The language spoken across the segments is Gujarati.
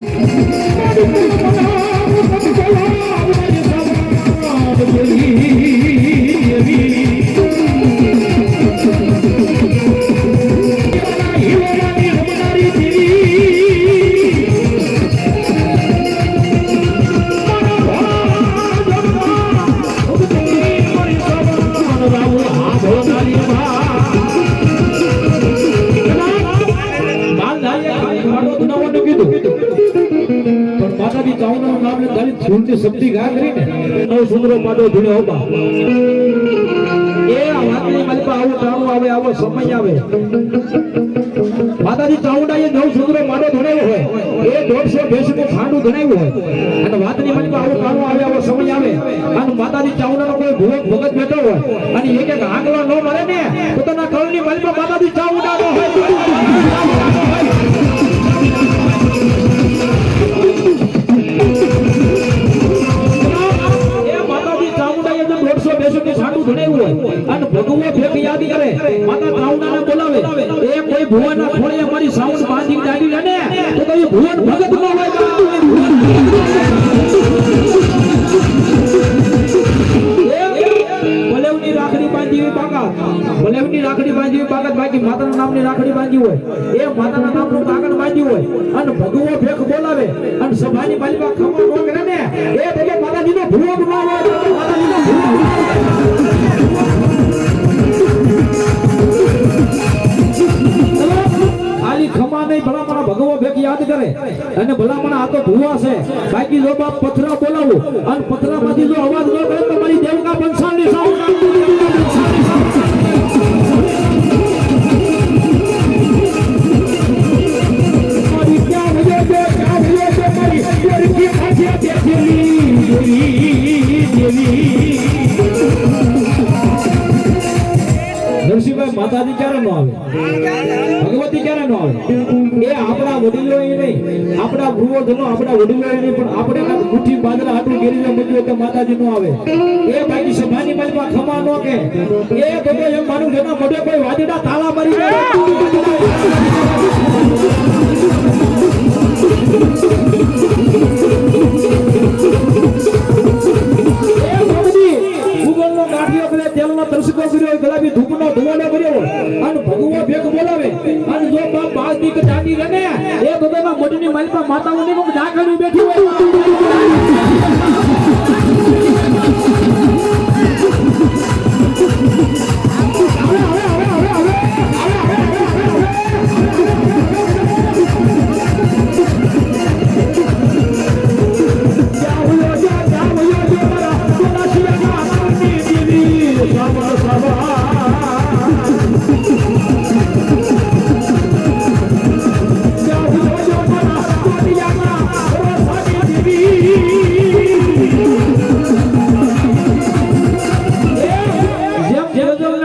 Hãy subscribe cho લે દલિત સુરતી શબ્દી ગા કરીને સુંદરો પાડો ધૂણે હોબા એ આ વાતની મલપા આવો ધણાવ્યો હોય. એ દોઢસો ભેંસનું ખાંડું ધણાવ્યું આવો આવે સમય આવે. અને માતાજી ચાવડાનો કોઈ ભગત બેઠો હોય, અને એક એક આંગળા ન મળે ને, પોતાના કળની મલપા માતાજી ચાવડાનો હોય. અને ભગવો ભેગ યાદ કરે. માતા ચામુંડાને બોલાવે. એ કોઈ ભુવનના ખોળે મારી સાઉન્ડ બાંધી ડાડી લે ને, તો કોઈ ભુવન ભગત નો હોય. રાખડી બાકા માતાના નામની રાખડી બાંધી હોય. એ માતાના નામનું કાગળ હોય. અને ભગવો ભેખ બોલાવે. અને સભાની માલિકા ખમા નો. એ ભલે માતાજીનો ભૂખ ના હોય યાદ કરે. અને ભલામણ આ તો ભૂવા છે. બાકી જો બાપ પથરા બોલાવું, અને પથરામાંથી જો અવાજ ન કરે તો મારી દેવકા બંસાળની દેવી. નરસિંહભાઈ માતાજી ક્યારે નો આવે? ભગવતી ક્યારે નો આવે? એ આપણા વડીલો એ નહીં, આપણા ગુરુવર્ધનો આપણા વડીલો એ નહીં, પણ આપણે મુઠ્ઠી બાદરા હાટું ગેરીને મૂક્યું તો માતાજી નો આવે. એ બાકી સભાની બાજુમાં ખમા નો કે. એ બધો એમ માનું જેના મોઢે કોઈ વાદળા તાળા મારી ગુલાબી ભગવો ભેગ બોલાવે. અને જો બાપ બાળ દીક રહે ને એ ની મોઢની માલિકા માતાઓની દાખલ બેઠી હોય.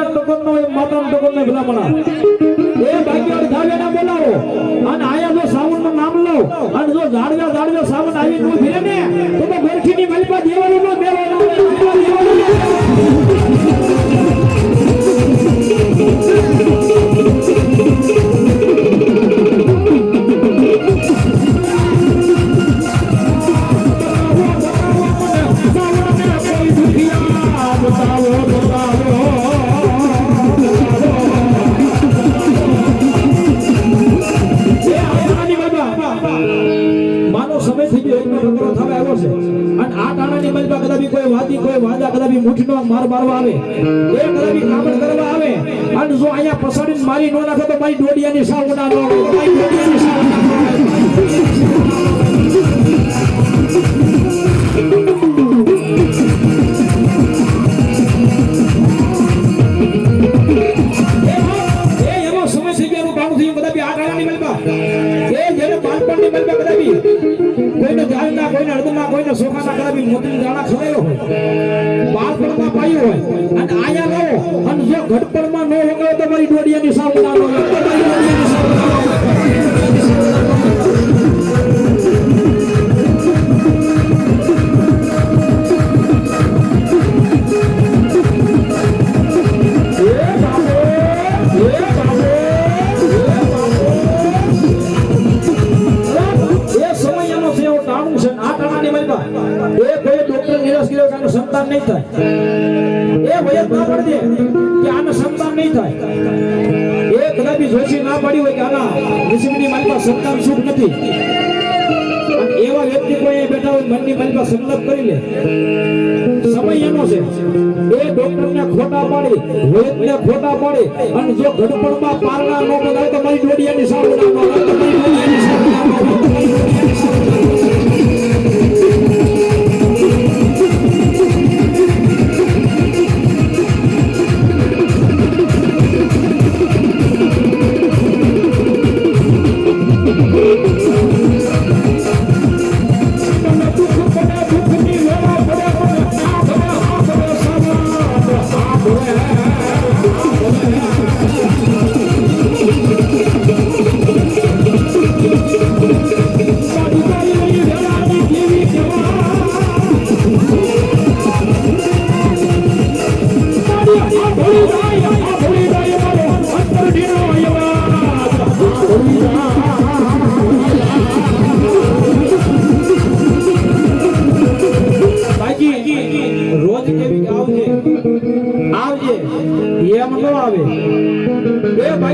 જગજનના ટકોરનો હોય, માતાનો ટકોરનો ભલામણા. એ ભાગ્યવાન ધાવ્યાના બોલાવો. અને આયા જો સાવણનું નામ લો. અને જો ઝાડવા ઝાડવા સાવન આવી નું ફિરે ને તો ગોરખીની મલપા દેવાનું નો દેવાનું ટાણાની મલબા કદાપી કોઈ વાદી, કોઈ વાદા કદાપી મુઠનો માર મારવા આવે. એ કદાપી કામડ કરવા આવે. અને જો અહીંયા પસાડીને મારી નો નાખે તો મારી ડોડિયાની સાવ ના નો મારી ડોડિયાની સાવ કોઈને જાળના કોઈને અડદના કોઈને સોખાના કદાપી મોતી દાણા ખવાયો હોય. બાળપણમાં પાયો હોય. અને આયા રહો. અને જો ઘટપણમાં ન વગાડો તો મારી ડોડિયાની સામે ના લો તમારી સાવ જોશી ના પાડી હોય કે આના ઋષિમુનિ માલપા સંતાન સુખ નથી. એવા વ્યક્તિ કોઈ બેઠા હોય, મનની માલપા સંકલ્પ કરી લે. સમય એનો છે. એ ડોક્ટરને ખોટા પાડી, વૈદ્યને ખોટા પાડી, અને જો ઘડપણમાં પારણા નો બનાવે તો મારી ડોડિયાની સારું ના બગાડે તો મારી ડોડિયાની સારું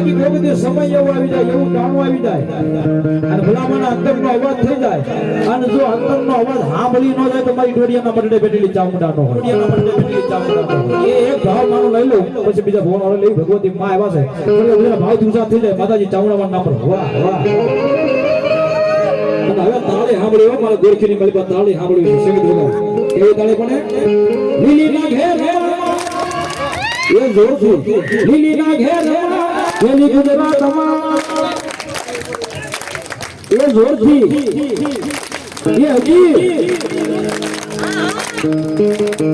બાકી કોઈ બધી સમય એવો આવી જાય, એવું ટાણું આવી જાય. અને ભલામણ અંતરનો અવાજ થઈ જાય. અને જો અંતરનો અવાજ સાંભળી ન જાય તો મારી ડોડિયાના મરડે બેઠેલી ચામુંડા હોય. એ એક ભાવ માનો લઈ લઉં, પછી બીજા ભગવાન વાળો લઈ ભગવતી માં આવ્યા છે. ભાવ દુસા થઈ જાય. માતાજી ચામુંડા ના પર વાહ વાહ. હવે તાળી સાંભળ્યો મારા ગોરખીની મળી તાળી સાંભળ્યું સંગીત ભગવાન કેવી તાળે પણ લીલી ના ઘેર એ જોરથી. લીલી ના ઘેર એની ગુજરાતમાં એ જોરથી. એ હજી.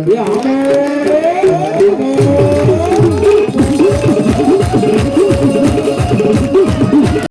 એ અમે